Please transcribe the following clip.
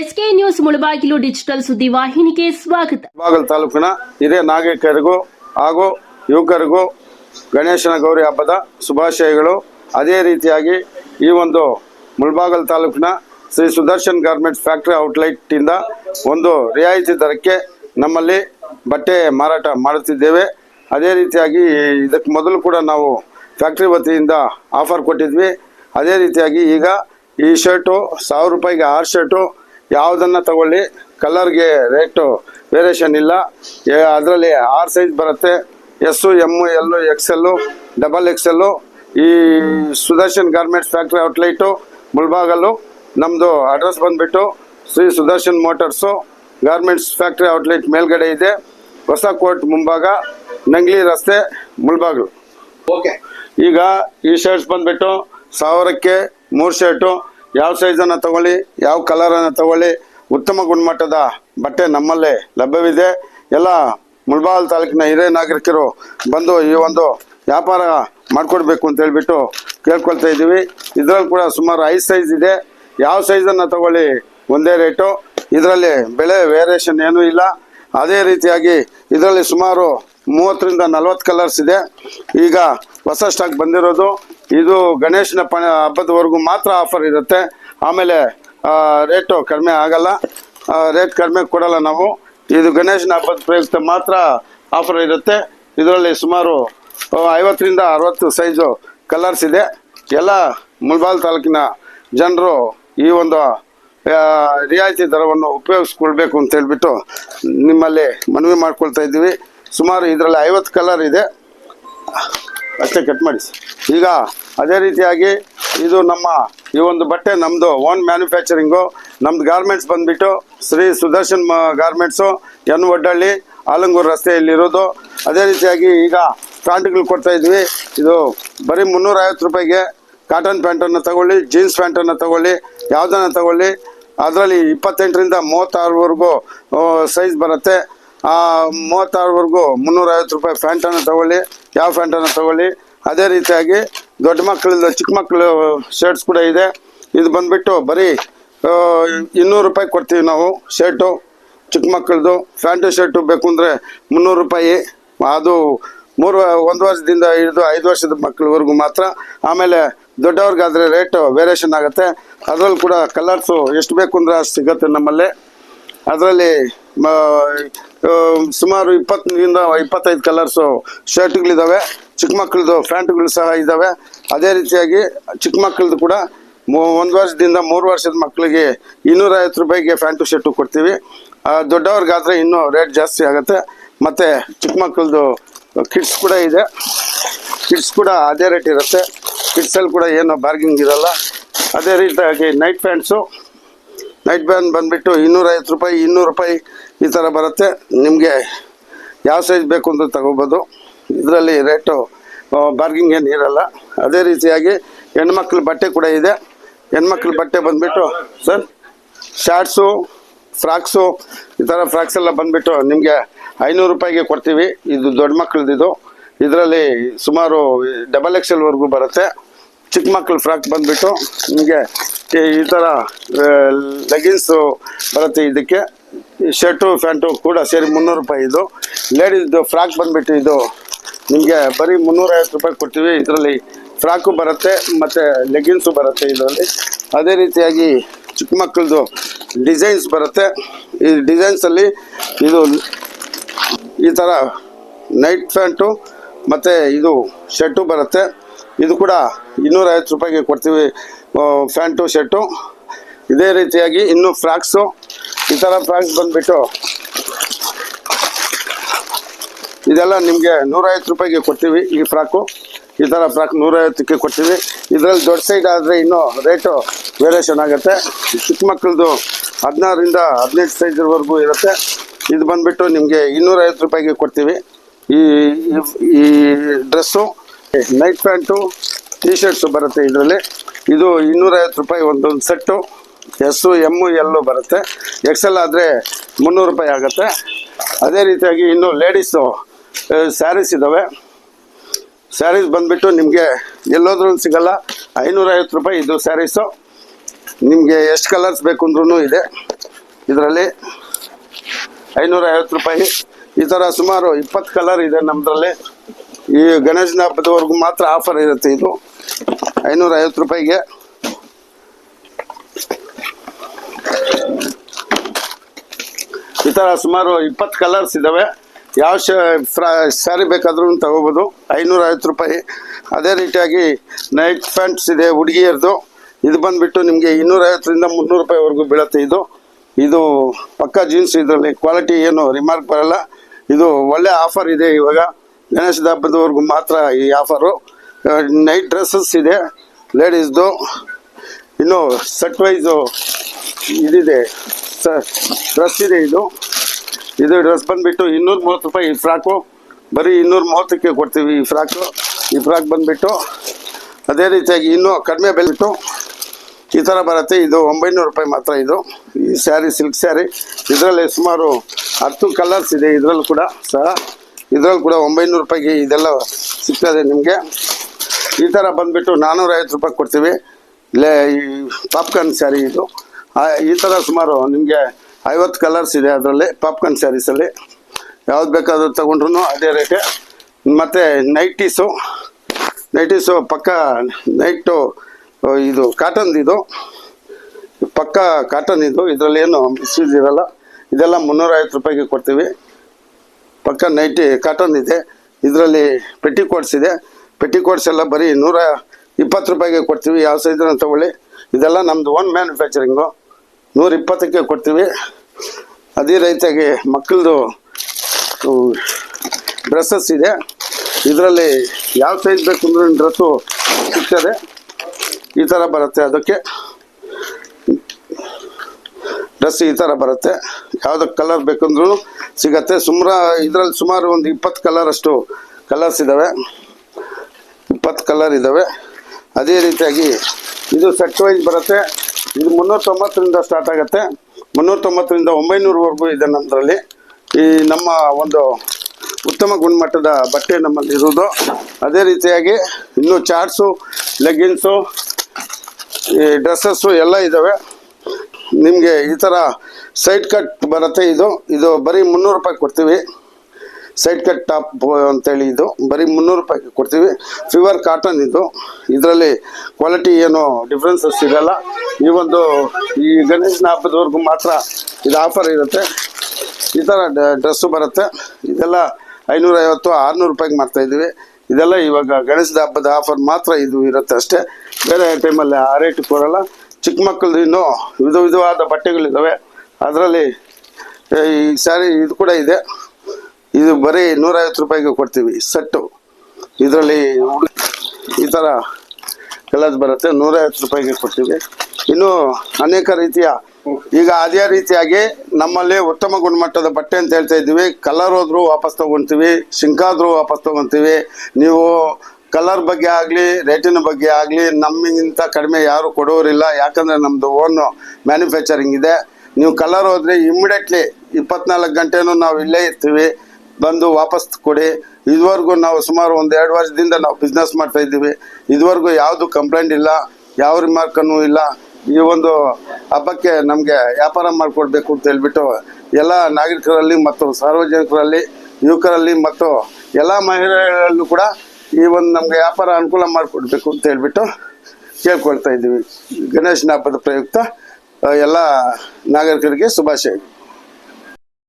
SK news Mulbagal digital ಸುದ್ದಿ ವಾಹಿನಿಗೆ ಸ್ವಾಗತ. ಮುಳಬಾಗಿಲು ತಾಲೂಕಿನ ಹಿರಿಯ ನಾಗರಿಕರಿಗೂ ಹಾಗೂ ಯುವಕರಿಗೂ ಗಣೇಶನ ಗೌರಿ ಹಬ್ಬದ ಶುಭಾಶಯಗಳು. ಅದೇ ರೀತಿಯಾಗಿ ಈ ಒಂದು ಮುಳಬಾಗಲ್ ತಾಲೂಕಿನ Shri Sudarshan garment factory outlet ಇಂದ ಒಂದು ರಿಯಾಯಿತಿ ದರಕ್ಕೆ ನಮ್ಮಲ್ಲಿ ಬಟ್ಟೆ ಮಾರಾಟ ಮಾಡುತ್ತಿದ್ದೇವೆ. ಅದೇ ರೀತಿಯಾಗಿ ಇದಕ್ಕೆ ಮೊದಲು ಕೂಡ ನಾವು ಫ್ಯಾಕ್ಟ್ರಿ ವತಿಯಿಂದ ಆಫರ್ ಕೊಟ್ಟಿದ್ವಿ. ಅದೇ ರೀತಿಯಾಗಿ ಈಗ ಈ ಶರ್ಟು, ಸಾವಿರ ರೂಪಾಯಿಗೆ ಆರು ಶರ್ಟು ಯಾವುದನ್ನು ತಗೊಳ್ಳಿ. ಕಲರ್ಗೆ ರೇಟು ವೇರಿಯೇಷನ್ ಇಲ್ಲ. ಅದರಲ್ಲಿ ಆರ್ ಸೈಜ್ ಬರುತ್ತೆ. S M L XL double XL ಈ Sudarshan garments factory outlet Mulbagal ನಮ್ಮದು ಅಡ್ರೆಸ್ ಬಂದುಬಿಟ್ಟು Shri Sudarshan motors garments factory outlet ಮೇಲ್ಗಡೆ ಇದೆ. ಹೊಸ ಕೋರ್ಟ್ ಮುಂಭಾಗ ನಂಗ್ಲಿ ರಸ್ತೆ ಮುಳ್ಬಾಗಲು. ಓಕೆ ಈಗ ಈ ಶರ್ಟ್ಸ್ ಬಂದ್ಬಿಟ್ಟು ಸಾವಿರಕ್ಕೆ ಮೂರು ಶರ್ಟು ಯಾವ ಸೈಜನ್ನು ತಗೊಳ್ಳಿ, ಯಾವ ಕಲರನ್ನು ತಗೊಳ್ಳಿ, ಉತ್ತಮ ಗುಣಮಟ್ಟದ ಬಟ್ಟೆ ನಮ್ಮಲ್ಲೇ ಲಭ್ಯವಿದೆ. ಎಲ್ಲ ಮುಳ್ಬಾಲ್ ತಾಲೂಕಿನ ಹಿರಿಯ ನಾಗರಿಕರು ಬಂದು ಈ ಒಂದು ವ್ಯಾಪಾರ ಮಾಡಿಕೊಡ್ಬೇಕು ಅಂತ ಹೇಳ್ಬಿಟ್ಟು ಕೇಳ್ಕೊಳ್ತಾ ಇದ್ದೀವಿ. ಇದರಲ್ಲಿ ಕೂಡ ಸುಮಾರು ಐದು ಸೈಜ್ ಇದೆ. ಯಾವ ಸೈಜನ್ನು ತಗೊಳ್ಳಿ, ಒಂದೇ ರೇಟು ಇದರಲ್ಲಿ ಬೆಳೆ ವೇರಿಯೇಷನ್ ಏನೂ ಇಲ್ಲ. ಅದೇ ರೀತಿಯಾಗಿ ಇದರಲ್ಲಿ ಸುಮಾರು ಮೂವತ್ತರಿಂದ ನಲ್ವತ್ತು ಕಲರ್ಸ್ ಇದೆ. ಈಗ ಹೊಸ ಸ್ಟಾಕ್ ಬಂದಿರೋದು. ಇದು ಗಣೇಶನ ಪ ಹಬ್ಬದವರೆಗೂ ಮಾತ್ರ ಆಫರ್ ಇರುತ್ತೆ. ಆಮೇಲೆ ರೇಟು ಕಡಿಮೆ ಆಗಲ್ಲ. ರೇಟ್ ಕಡಿಮೆ ಕೊಡಲ್ಲ ನಾವು. ಇದು ಗಣೇಶನ ಹಬ್ಬದ ಪ್ರಯುಕ್ತ ಮಾತ್ರ ಆಫರ್ ಇರುತ್ತೆ. ಇದರಲ್ಲಿ ಸುಮಾರು ಐವತ್ತರಿಂದ ಅರವತ್ತು ಸೈಜು ಕಲರ್ಸ್ ಇದೆ. ಎಲ್ಲ ಮುಲ್ಬಾಲ್ ತಾಲೂಕಿನ ಜನರು ಈ ಒಂದು ರಿಯಾಯಿತಿ ದರವನ್ನು ಉಪಯೋಗಿಸ್ಕೊಳ್ಬೇಕು ಅಂತ ಹೇಳ್ಬಿಟ್ಟು ನಿಮ್ಮಲ್ಲಿ ಮನವಿ ಮಾಡ್ಕೊಳ್ತಾ ಇದ್ದೀವಿ. ಸುಮಾರು ಇದರಲ್ಲಿ ಐವತ್ತು ಕಲರ್ ಇದೆ. ಅಷ್ಟೇ ಕಟ್ ಮಾಡಿ. ಈಗ ಅದೇ ರೀತಿಯಾಗಿ ಇದು ನಮ್ಮ ಈ ಒಂದು ಬಟ್ಟೆ ನಮ್ಮದು ಓನ್ ಮ್ಯಾನುಫ್ಯಾಕ್ಚರಿಂಗು ನಮ್ದು ಗಾರ್ಮೆಂಟ್ಸ್ ಬಂದುಬಿಟ್ಟು ಶ್ರೀ ಸುದರ್ಶನ್ ಗಾರ್ಮೆಂಟ್ಸು ಎನ್ ಒಡ್ಡಳ್ಳಿ, ಆಲಂಗೂರು ರಸ್ತೆಯಲ್ಲಿರೋದು. ಅದೇ ರೀತಿಯಾಗಿ ಈಗ ಪ್ಯಾಂಟ್ಗಳು ಕೊಡ್ತಾ ಇದ್ವಿ. ಇದು ಬರೀ ಮುನ್ನೂರೈವತ್ತು ರೂಪಾಯಿಗೆ ಕಾಟನ್ ಪ್ಯಾಂಟನ್ನು ತಗೊಳ್ಳಿ ಜೀನ್ಸ್ ಪ್ಯಾಂಟನ್ನು ತಗೊಳ್ಳಿ, ಯಾವುದನ್ನು ತಗೊಳ್ಳಿ, ಅದರಲ್ಲಿ ಇಪ್ಪತ್ತೆಂಟರಿಂದ ಮೂವತ್ತಾರವರೆಗೂ ಸೈಜ್ ಬರುತ್ತೆ. ಮೂವತ್ತಾರವರೆಗೂ ಮುನ್ನೂರೈವತ್ತು ರೂಪಾಯಿ ಪ್ಯಾಂಟನ್ನು ತಗೊಳ್ಳಿ. ಯಾವ ಫ್ಯಾಂಟನ್ನು ತಗೊಳ್ಳಿ. ಅದೇ ರೀತಿಯಾಗಿ ದೊಡ್ಡ ಮಕ್ಕಳಿಂದ ಚಿಕ್ಕ ಮಕ್ಕಳು ಶರ್ಟ್ಸ್ ಕೂಡ ಇದೆ. ಇದು ಬಂದ್ಬಿಟ್ಟು ಬರೀ ಇನ್ನೂರು ರೂಪಾಯಿ ಕೊಡ್ತೀವಿ ನಾವು ಶರ್ಟು, ಚಿಕ್ಕ ಮಕ್ಕಳದು. ಪ್ಯಾಂಟು, ಶರ್ಟು ಬೇಕು ಅಂದರೆ ಮುನ್ನೂರು ರೂಪಾಯಿ. ಅದು ಮೂರು, ಒಂದು ವರ್ಷದಿಂದ ಹಿಡಿದು ಐದು ವರ್ಷದ ಮಕ್ಕಳವರೆಗೂ ಮಾತ್ರ. ಆಮೇಲೆ ದೊಡ್ಡವ್ರಿಗಾದರೆ ರೇಟು ವೇರಿಯೇಷನ್ ಆಗುತ್ತೆ. ಅದರಲ್ಲಿ ಕೂಡ ಕಲರ್ಸು ಎಷ್ಟು ಬೇಕು ಅಂದರೆ ಸಿಗುತ್ತೆ ನಮ್ಮಲ್ಲಿ. ಅದರಲ್ಲಿ ಸುಮಾರು ಇಪ್ಪತ್ತರಿಂದ ಇಪ್ಪತ್ತೈದು ಕಲರ್ಸು ಶರ್ಟ್ಗಳಿದ್ದಾವೆ. ಚಿಕ್ಕ ಮಕ್ಕಳದು ಪ್ಯಾಂಟ್ಗಳು ಸಹ ಇದ್ದಾವೆ. ಅದೇ ರೀತಿಯಾಗಿ ಚಿಕ್ಕ ಮಕ್ಕಳದು ಕೂಡ ಒಂದು ವರ್ಷದಿಂದ ಮೂರು ವರ್ಷದ ಮಕ್ಕಳಿಗೆ ಇನ್ನೂರೈವತ್ತು ರೂಪಾಯಿಗೆ ಪ್ಯಾಂಟು, ಶರ್ಟು ಕೊಡ್ತೀವಿ. ದೊಡ್ಡವ್ರಿಗಾದರೆ ಇನ್ನೂ ರೇಟ್ ಜಾಸ್ತಿ ಆಗುತ್ತೆ. ಮತ್ತು ಚಿಕ್ಕ ಮಕ್ಕಳದು ಕಿಡ್ಸ್ ಕೂಡ ಇದೆ. ಕಿಡ್ಸ್ ಕೂಡ ಅದೇ ರೇಟ್ ಇರುತ್ತೆ. ಕಿಡ್ಸಲ್ಲಿ ಕೂಡ ಏನು ಬಾರ್ಗಿಂಗ್ ಇರಲ್ಲ. ಅದೇ ರೀತಿಯಾಗಿ ನೈಟ್ ಪ್ಯಾಂಟ್ಸು ನೈಟ್ ಪ್ಯಾಂಟ್ ಬಂದುಬಿಟ್ಟು ಇನ್ನೂರೈವತ್ತು ರೂಪಾಯಿ, ಇನ್ನೂರು ರೂಪಾಯಿ ಈ ಥರ ಬರುತ್ತೆ. ನಿಮಗೆ ಯಾವ ಸೈಜ್ ಬೇಕು ಅಂತ ತಗೋಬೋದು. ಇದರಲ್ಲಿ ರೇಟು ಬಾರ್ಗಿಂಗ್ ಏನು ಇರಲ್ಲ. ಅದೇ ರೀತಿಯಾಗಿ ಹೆಣ್ಮಕ್ಳ ಬಟ್ಟೆ ಕೂಡ ಇದೆ. ಹೆಣ್ಮಕ್ಳ ಬಟ್ಟೆ ಬಂದುಬಿಟ್ಟು ಸರ್ ಶಾರ್ಟ್ಸು ಫ್ರಾಕ್ಸು ಈ ಥರ ಫ್ರಾಕ್ಸ್ ಎಲ್ಲ ಬಂದುಬಿಟ್ಟು ನಿಮಗೆ ಐನೂರು ರೂಪಾಯಿಗೆ ಕೊಡ್ತೀವಿ. ಇದು ದೊಡ್ಡ ಮಕ್ಕಳದಿದು ಇದರಲ್ಲಿ ಸುಮಾರು ಡಬಲ್ ಎಕ್ಸೆಲ್ವರೆಗೂ ಬರುತ್ತೆ. ಚಿಕ್ಕ ಮಕ್ಕಳ ಫ್ರಾಕ್ ಬಂದುಬಿಟ್ಟು ನಿಮಗೆ ಈ ಥರ ಲೆಗಿನ್ಸು ಬರುತ್ತೆ ಇದಕ್ಕೆ. ಶರ್ಟು, ಪ್ಯಾಂಟು ಕೂಡ ಸೇರಿ ಮುನ್ನೂರು ರೂಪಾಯಿ ಇದು. ಲೇಡೀಸ್ದು ಫ್ರಾಕ್ ಬಂದುಬಿಟ್ಟು ಇದು ನಿಮಗೆ ಬರೀ ಮುನ್ನೂರೈವತ್ತು ರೂಪಾಯಿ ಕೊಡ್ತೀವಿ. ಇದರಲ್ಲಿ ಫ್ರಾಕು ಬರುತ್ತೆ, ಮತ್ತು ಲೆಗಿನ್ಸು ಬರುತ್ತೆ ಇದರಲ್ಲಿ. ಅದೇ ರೀತಿಯಾಗಿ ಚಿಕ್ಕ ಮಕ್ಕಳದು ಡಿಸೈನ್ಸ್ ಬರುತ್ತೆ. ಈ ಡಿಸೈನ್ಸಲ್ಲಿ ಇದು ಈ ಥರ ನೈಟ್ ಪ್ಯಾಂಟು, ಮತ್ತು ಇದು ಶರ್ಟು ಬರುತ್ತೆ. ಇದು ಕೂಡ ಇನ್ನೂರೈವತ್ತು ರೂಪಾಯಿಗೆ ಕೊಡ್ತೀವಿ ಪ್ಯಾಂಟು, ಶರ್ಟು. ಇದೇ ರೀತಿಯಾಗಿ ಇನ್ನು ಫ್ರಾಕ್ಸು. ಈ ಥರ ಫ್ರಾಕ್ಸ್ ಬಂದ್ಬಿಟ್ಟು ಇದೆಲ್ಲ ನಿಮಗೆ ನೂರೈವತ್ತು ರೂಪಾಯಿಗೆ ಕೊಡ್ತೀವಿ ಈ ಫ್ರಾಕು ಈ ಥರ ಫ್ರಾಕ್ ನೂರೈವತ್ತಕ್ಕೆ ಕೊಡ್ತೀವಿ. ಇದರಲ್ಲಿ ದೊಡ್ಡ ಸೈಡ್ ಆದರೆ ಇನ್ನೂ ರೇಟು ವೇರಿಯೇಷನ್ ಆಗುತ್ತೆ. ಚಿಕ್ಕ ಮಕ್ಕಳದು ಹದಿನಾರರಿಂದ ಹದಿನೆಂಟು ಸೈಜ್ವರೆಗೂ ಇರುತ್ತೆ. ಇದು ಬಂದುಬಿಟ್ಟು ನಿಮಗೆ ಇನ್ನೂರೈವತ್ತು ರೂಪಾಯಿಗೆ ಕೊಡ್ತೀವಿ. ಈ- ಈ dress night pant T shirts ಬರುತ್ತೆ ಇದರಲ್ಲಿ. ಇದು ಇನ್ನೂರೈವತ್ತು ರೂಪಾಯಿ ಒಂದೊಂದು ಸೆಟ್ಟು ಎಸ್ಸು, ಎಮ್ಮು ಎಲ್ಲು ಬರುತ್ತೆ. ಎಕ್ಸೆಲ್ ಆದರೆ ಮುನ್ನೂರು ರೂಪಾಯಿ ಆಗುತ್ತೆ. ಅದೇ ರೀತಿಯಾಗಿ ಇನ್ನು ಲೇಡೀಸು ಸ್ಯಾರೀಸ್ ಇದ್ದಾವೆ ಸ್ಯಾರೀಸ್ ಬಂದುಬಿಟ್ಟು ನಿಮಗೆ ಎಲ್ಲೋದ್ರೂ ಸಿಗಲ್ಲ. ಐನೂರೈವತ್ತು ರೂಪಾಯಿ ಇದು ಸ್ಯಾರೀಸು ನಿಮಗೆ ಎಷ್ಟು ಕಲರ್ಸ್ ಬೇಕು ಅಂದ್ರೂ ಇದೆ. ಇದರಲ್ಲಿ ಐನೂರ ಐವತ್ತು ರೂಪಾಯಿ. ಈ ಥರ ಸುಮಾರು ಇಪ್ಪತ್ತು ಕಲರ್ ಇದೆ ನಮ್ಮದ್ರಲ್ಲಿ ಈ ಗಣೇಶನ ಹಬ್ಬದವರೆಗೂ ಮಾತ್ರ ಆಫರ್ ಇರುತ್ತೆ ಇದು. ಐನೂರೈವತ್ತು ರೂಪಾಯಿಗೆ. ಈ ಥರ ಸುಮಾರು ಇಪ್ಪತ್ತು ಕಲರ್ಸ್ ಇದ್ದಾವೆ ಯಾವ ಸ್ಯಾರಿ ಬೇಕಾದ್ರೂ ತಗೋಬೋದು. ಐನೂರ ಐವತ್ತು ರೂಪಾಯಿ. ಅದೇ ರೀತಿಯಾಗಿ ನೈಟ್ ಪ್ಯಾಂಟ್ಸ್ ಇದೆ ಹುಡುಗಿಯರದು. ಇದು ಬಂದುಬಿಟ್ಟು ನಿಮಗೆ ಇನ್ನೂರೈವತ್ತರಿಂದ ಮುನ್ನೂರು ರೂಪಾಯಿವರೆಗೂ ಬೀಳುತ್ತೆ ಇದು. ಇದು ಪಕ್ಕ ಜೀನ್ಸ್ ಇದರಲ್ಲಿ ಕ್ವಾಲಿಟಿ ಏನು ರಿಮಾರ್ಕ್ ಬರಲ್ಲ. ಇದು ಒಳ್ಳೆ ಆಫರ್ ಇದೆ ಇವಾಗ. ಗಣೇಶದ ಹಬ್ಬದವರೆಗೂ ಮಾತ್ರ ಈ ಆಫರು ನೈಟ್ ಡ್ರೆಸ್ಸಸ್ ಇದೆ. ಲೇಡೀಸ್ದು ಇನ್ನು ಸೆಟ್ ವೈಸು ಇದಿದೆ. ಡ್ರೆಸ್ ಇದೆ ಇದು. ಇದು ಡ್ರೆಸ್ ಬಂದ್ಬಿಟ್ಟು ಇನ್ನೂರ ಮೂವತ್ತು ರೂಪಾಯಿ ಈ ಫ್ರಾಕು. ಬರೀ ಇನ್ನೂರ ಮೂವತ್ತಕ್ಕೆ ಕೊಡ್ತೀವಿ ಈ ಫ್ರಾಕು. ಈ ಫ್ರಾಕ್ ಬಂದ್ಬಿಟ್ಟು ಅದೇ ರೀತಿಯಾಗಿ ಇನ್ನೂ ಕಡಿಮೆ ಬೆಲೆಟ್ಟು ಈ ಥರ ಬರುತ್ತೆ. ಇದು ಒಂಬೈನೂರು ರೂಪಾಯಿ ಮಾತ್ರ ಇದು. ಈ ಸ್ಯಾರಿ, ಸಿಲ್ಕ್ ಸ್ಯಾರಿ. ಇದರಲ್ಲಿ ಸುಮಾರು ಹತ್ತು ಕಲರ್ಸ್ ಇದೆ ಇದರಲ್ಲೂ ಕೂಡ. ಸಹ ಇದರಲ್ಲಿ ಕೂಡ ಒಂಬೈನೂರು ರೂಪಾಯಿಗೆ ಇದೆಲ್ಲ ಸಿಗ್ತದೆ ನಿಮಗೆ. ಈ ಥರ ಬಂದ್ಬಿಟ್ಟು ನಾನ್ನೂರೈವತ್ತು ರೂಪಾಯಿ ಕೊಡ್ತೀವಿ. ಲೇ, ಈ ಪಾಪ್ಕಾರ್ನ್ ಸ್ಯಾರಿ ಇದು. ಈ ಥರ ಸುಮಾರು ನಿಮಗೆ ಐವತ್ತು ಕಲರ್ಸ್ ಇದೆ ಅದರಲ್ಲಿ ಪಾಪ್ಕಾರ್ನ್ ಸ್ಯಾರೀಸಲ್ಲಿ ಯಾವ್ದು ಬೇಕಾದ್ರೂ ತೊಗೊಂಡ್ರು ಅದೇ ರೇಟೆ ಮತ್ತು ನೈಟೀಸು ನೈಟೀಸು ಪಕ್ಕ ನೈಟು ಇದು ಕಾಟನ್ದು ಇದು. ಪಕ್ಕ ಕಾಟನ್ ಇದು, ಇದರಲ್ಲಿ ಏನು ಮಿಸ್ಯೂಸ್ ಇರಲ್ಲ. ಇದೆಲ್ಲ ಮುನ್ನೂರೈವತ್ತು ರೂಪಾಯಿಗೆ ಕೊಡ್ತೀವಿ. ಪಕ್ಕ ನೈಟಿ ಕಾಟನ್ ಇದೆ. ಇದರಲ್ಲಿ ಪೆಟ್ಟಿ ಕೋಟ್ಸ್ ಇದೆ. ಪೆಟ್ಟಿ ಕೋಟ್ಸ್ ಎಲ್ಲ ಬರೀ ನೂರ ಇಪ್ಪತ್ತು ರೂಪಾಯಿಗೆ ಕೊಡ್ತೀವಿ. ಯಾವ ಸೈಜನ್ನ ತಗೊಳ್ಳಿ. ಇದೆಲ್ಲ ನಮ್ಮದು ಓನ್ ಮ್ಯಾನುಫ್ಯಾಕ್ಚರಿಂಗು ನೂರ ಇಪ್ಪತ್ತಕ್ಕೆ ಕೊಡ್ತೀವಿ. ಅದೇ ರೀತಿಯಾಗಿ ಮಕ್ಕಳದು ಡ್ರೆಸ್ಸಸ್ ಇದೆ. ಇದರಲ್ಲಿ ಯಾವ ಸೈಜ್ ಬೇಕು ಅಂದ್ರೆ ಡ್ರೆಸ್ಸು ಸಿಗ್ತದೆ. ಈ ಥರ ಬರುತ್ತೆ ಅದಕ್ಕೆ. ಡ್ರೆಸ್ ಈ ಥರ ಬರುತ್ತೆ. ಯಾವ್ದು ಕಲರ್ ಬೇಕಂದ್ರೂ ಸಿಗತ್ತೆ. ಸುಮಾರು ಇದರಲ್ಲಿ ಸುಮಾರು ಒಂದು ಇಪ್ಪತ್ತು ಕಲರ್ ಅಷ್ಟು ಕಲರ್ಸ್ ಇದ್ದಾವೆ ಇಪ್ಪತ್ತು ಕಲರ್ ಇದ್ದಾವೆ ಅದೇ ರೀತಿಯಾಗಿ ಇದು ಸೆಟ್ ವೈಸ್ ಬರುತ್ತೆ. ಇದು ಮುನ್ನೂರ ತೊಂಬತ್ತರಿಂದ ಸ್ಟಾರ್ಟ್ ಆಗುತ್ತೆ. ಮುನ್ನೂರ ತೊಂಬತ್ತರಿಂದ ಒಂಬೈನೂರವರೆಗೂ ಇದೆ ನಮ್ಮದ್ರಲ್ಲಿ ಈ ನಮ್ಮ ಒಂದು ಉತ್ತಮ ಗುಣಮಟ್ಟದ ಬಟ್ಟೆ ನಮ್ಮಲ್ಲಿ ಇರೋದು ಅದೇ ರೀತಿಯಾಗಿ ಇನ್ನು ಚಾರ್ಟ್ಸು ಲೆಗ್ಗಿನ್ಸು, ಈ ಡ್ರೆಸ್ಸಸ್ಸು ಎಲ್ಲ ಇದ್ದಾವೆ ನಿಮಗೆ ಈ ಥರ ಸೈಡ್ ಕಟ್ ಬರುತ್ತೆ ಇದು. ಇದು ಬರೀ ಮುನ್ನೂರು ರೂಪಾಯಿ ಕೊಡ್ತೀವಿ. ಸೈಡ್ ಕಟ್ ಟಾಪ್ ಅಂತೇಳಿ ಇದು. ಬರೀ ಮುನ್ನೂರು ರೂಪಾಯಿಗೆ ಕೊಡ್ತೀವಿ. ಫಿವರ್ ಕಾಟನ್ ಇದು. ಇದರಲ್ಲಿ ಕ್ವಾಲಿಟಿ ಏನು ಡಿಫ್ರೆನ್ಸಸ್ ಇರಲ್ಲ ಈ ಒಂದು ಈ ಗಣೇಶನ ಹಬ್ಬದವರೆಗೂ ಮಾತ್ರ ಇದು ಆಫರ್ ಇರುತ್ತೆ. ಈ ಥರ ಡ್ರೆಸ್ಸು ಬರುತ್ತೆ. ಇದೆಲ್ಲ ಐನೂರೈವತ್ತು, ಆರುನೂರು ರೂಪಾಯಿಗೆ ಮಾಡ್ತಾ ಇದ್ದೀವಿ. ಇದೆಲ್ಲ ಇವಾಗ ಗಣೇಶದ ಹಬ್ಬದ ಆಫರ್ ಮಾತ್ರ ಇದು ಇರುತ್ತೆ ಅಷ್ಟೇ. ಬೇರೆ ಟೈಮಲ್ಲಿ ಆ ರೇಟ್ ಕೊಡಲ್ಲ. ಚಿಕ್ಕ ಮಕ್ಕಳದ್ದು ಇನ್ನೂ ವಿಧ ವಿಧವಾದ ಬಟ್ಟೆಗಳಿದ್ದಾವೆ. ಅದರಲ್ಲಿ ಈ ಸ್ಯಾರಿ ಇದು ಕೂಡ ಇದೆ. ಇದು ಬರೀ ನೂರೈವತ್ತು ರೂಪಾಯಿಗೆ ಕೊಡ್ತೀವಿ, ಸೆಟ್ಟು. ಇದರಲ್ಲಿ ಈ ಥರ ಎಲ್ಲದು ಬರುತ್ತೆ, ನೂರೈವತ್ತು ರೂಪಾಯಿಗೆ ಕೊಡ್ತೀವಿ. ಇನ್ನು ಅನೇಕ ರೀತಿಯ, ಈಗ ಅದೇ ರೀತಿಯಾಗಿ ನಮ್ಮಲ್ಲಿ ಉತ್ತಮ ಗುಣಮಟ್ಟದ ಬಟ್ಟೆ ಅಂತ ಹೇಳ್ತಾ ಇದ್ದೀವಿ. ಕಲರ್ ಹೋದ್ರು ವಾಪಸ್ ತಗೊಳ್ತೀವಿ ಶಿಂಕಾದ್ರೂ ವಾಪಸ್ ತಗೊಳ್ತೀವಿ. ನೀವು ಕಲರ್ ಬಗ್ಗೆ ಆಗಲಿ, ರೇಟಿನ ಬಗ್ಗೆ ಆಗಲಿ ನಮ್ಮಿಗಿಂತ ಕಡಿಮೆ ಯಾರು ಕೊಡೋರಿಲ್ಲ. ಯಾಕಂದರೆ ನಮ್ಮದು ಓನ್ ಮ್ಯಾನುಫ್ಯಾಕ್ಚರಿಂಗ್ ಇದೆ. ನೀವು ಕಲರ್ ಹೋದರೆ ಇಮಿಡಿಯೇಟ್ಲಿ ಇಪ್ಪತ್ನಾಲ್ಕು ಗಂಟೆನೂ ನಾವು ಇಲ್ಲೇ ಇರ್ತೀವಿ. ಬಂದು ವಾಪಸ್ ಕೊಡಿ. ಇದುವರೆಗೂ ನಾವು ಸುಮಾರು ಒಂದು ಎರಡು ವರ್ಷದಿಂದ ನಾವು ಬಿಸ್ನೆಸ್ ಮಾಡ್ತಾ ಇದ್ದೀವಿ. ಇದುವರೆಗೂ ಯಾವುದು ಕಂಪ್ಲೇಂಟ್ ಇಲ್ಲ, ಯಾವ ರಿಮಾರ್ಕನ್ನು ಇಲ್ಲ. ಈ ಒಂದು ಹಬ್ಬಕ್ಕೆ ನಮಗೆ ವ್ಯಾಪಾರ ಮಾಡಿಕೊಡ್ಬೇಕು ಅಂತ ಹೇಳ್ಬಿಟ್ಟು ಎಲ್ಲ ನಾಗರಿಕರಲ್ಲಿ ಮತ್ತು ಸಾರ್ವಜನಿಕರಲ್ಲಿ, ಯುವಕರಲ್ಲಿ ಮತ್ತು ಎಲ್ಲ ಮಹಿಳೆಯರಲ್ಲೂ ಕೂಡ ಈ ಒಂದು ನಮಗೆ ವ್ಯಾಪಾರ ಅನುಕೂಲ ಮಾಡಿಕೊಡ್ಬೇಕು ಅಂತ ಹೇಳ್ಬಿಟ್ಟು ಕೇಳ್ಕೊಳ್ತಾ ಇದ್ದೀವಿ. ಗಣೇಶನ ಹಬ್ಬದ ಪ್ರಯುಕ್ತ ಎಲ್ಲ ನಾಗರಿಕರಿಗೆ ಶುಭಾಶಯ